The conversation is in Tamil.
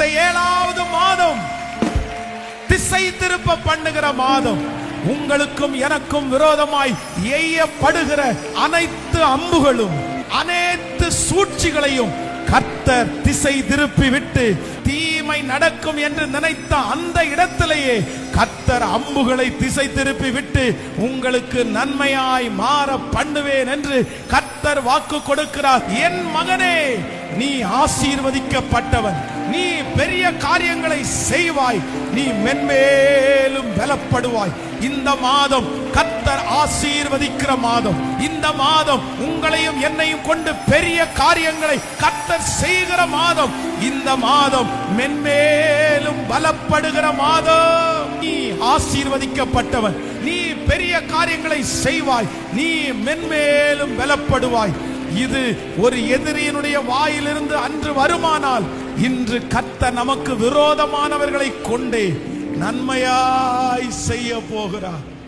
இந்த ஏழாவது மாதம் திசை திருப்ப பண்ணுகிற மாதம். உங்களுக்கும் எனக்கும் விரோதமாய் எய்யப்படுகிற அனைத்து அம்புகளும் அனைத்து சூழ்ச்சிகளையும் கர்த்தர் திசை திருப்பி விட்டு தீமை நடக்கும் என்று நினைத்த அந்த இடத்திலேயே கர்த்தர் அம்புகளை திசை திருப்பி விட்டு உங்களுக்கு நன்மையாய் மாற பண்ணுவேன் என்று கர்த்தர் வாக்கு கொடுக்கிறார். என் மகனே நீ ஆசீர்வதிக்கப்பட்டவன். நீ பெரிய காரியங்களை செய்வாய். நீ மென்மேலும் பலப்படுவாய். இந்த மாதம் கர்த்தர் ஆசீர்வதிக்கிற மாதம். இந்த மாதம் உங்களையும் என்னையும் கொண்டு பெரிய காரியங்களை கர்த்தர் செய்கிற மாதம். இந்த மாதம் மென்மேலும் பலப்படுகிற மாதம். நீ ஆசீர்வதிக்கப்பட்டவன். நீ பெரிய காரியங்களை செய்வாய். நீ மென்மேலும் பலப்படுவாய். இது ஒரு எதிரியினுடைய வாயிலிருந்து அன்று வருமானால் இன்று கத்த நமக்கு விரோதமானவர்களை கொண்டே நன்மையாய் செய்ய போகிறார்.